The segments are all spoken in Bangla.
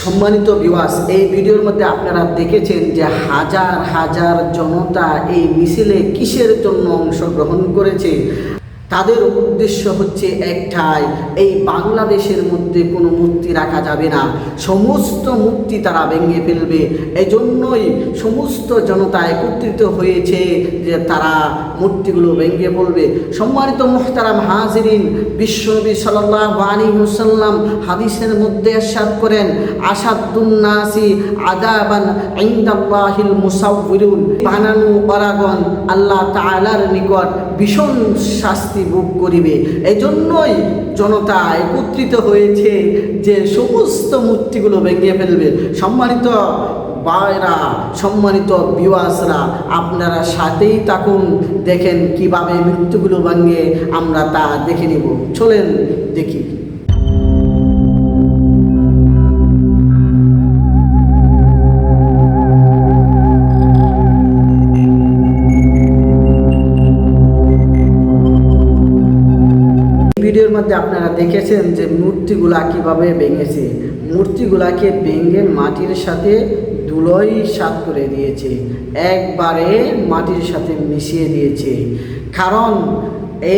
সম্মানিত বিবাস এই ভিডিওর মধ্যে আপনারা দেখেছেন যে হাজার হাজার জনতা এই মিছিলে কিসের জন্য অংশগ্রহণ করেছে। তাদের উদ্দেশ্য হচ্ছে একটাই, এই বাংলাদেশের মধ্যে কোনো মূর্তি রাখা যাবে না। সমস্ত মূর্তি তারা ভেঙে ফেলবে। এজন্যই সমস্ত জনতা একত্রিত হয়েছে যে তারা মূর্তিগুলো ভেঙে পড়বে সম্মানিত মোহতারাম হাজিরিন বিশ্বনবী সাল্লাহ আলী হুসাল্লাম হাদিসের মধ্যে এরশাদ করেন আসাদুন্নাসি আদাবান ইন্দাল্লাহিল মুসাউবিরুন বানানু পরাগন আল্লাহ তাআলার নিকট ভীষণ শাস্তি ভোগ করিবে। এই জন্যই জনতা একত্রিত হয়েছে যে সমস্ত মূর্তিগুলো ভেঙে ফেলবে। সম্মানিত বায়রা সম্মানিত বিওয়াসরা আপনারা সাথেই থাকুন, দেখেন কীভাবে মৃত্যুগুলো ভাঙে, আমরা তা দেখে নিব। চলেন দেখি। ভিডিওর মধ্যে আপনারা দেখেছেন যে মূর্তিগুলা কীভাবে ভেঙেছে। মূর্তিগুলাকে ভেঙে মাটির সাথে ধুলোই সাত করে দিয়েছে। একবারে মাটির সাথে মিশিয়ে দিয়েছে। কারণ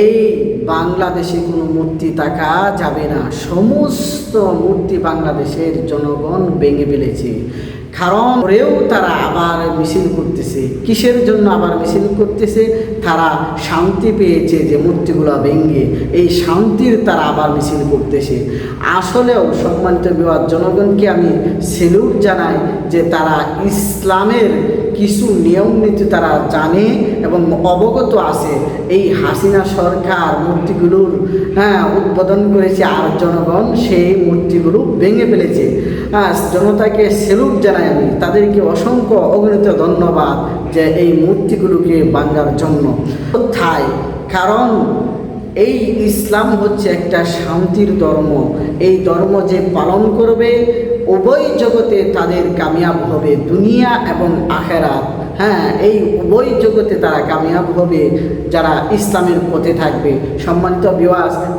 এই বাংলাদেশে কোনো মূর্তি থাকা যাবে না। সমস্ত মূর্তি বাংলাদেশের জনগণ ভেঙে ফেলেছে। কারণ ওরেও তারা আবার মিছিল করতেছে। কিসের জন্য আবার মিছিল করতেছে? তারা শান্তি পেয়েছে যে মূর্তিগুলো ভেঙে। এই শান্তির তারা আবার মিছিল করতেছে। আসলেও সম্মানিত বিবাদ, জনগণকে আমি সেলুট জানাই যে তারা ইসলামের কিছু নিয়ম নীতি তারা জানে এবং অবগত আছে। এই হাসিনা সরকার মূর্তিগুলোর হ্যাঁ উদ্বোধন করেছে আর জনগণ সেই মূর্তিগুলো ভেঙে ফেলেছে। হ্যাঁ জনতাকে সেলুট জানাই আমি। তাদেরকে অসংখ্য অগণিত ধন্যবাদ যে এই মূর্তিগুলোকে বাঙ্গার জন্য। কোথায় কারণ এই ইসলাম হচ্ছে একটা শান্তির ধর্ম। এই ধর্ম যে পালন করবে উভয় জগতে তাদের কামিয়াব হবে দুনিয়া এবং আখেরাত। হ্যাঁ এই উভয় জগতে তারা কামিয়াব হবে যারা ইসলামের পথে থাকবে। সম্মানিত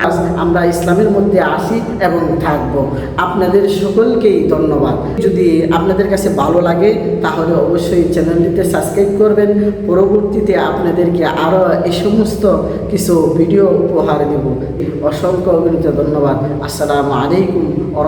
আজ আমরা ইসলামের মধ্যে আসি এবং থাকব। আপনাদের সকলকেই ধন্যবাদ। যদি আপনাদের কাছে ভালো লাগে, তাহলে অবশ্যই চ্যানেলটিতে সাবস্ক্রাইব করবেন। পরবর্তীতে আপনাদেরকে আরও এই সমস্ত কিছু ভিডিও উপহার দেব। অসংখ্য অগণিত ধন্যবাদ। আসসালামু আলাইকুম ও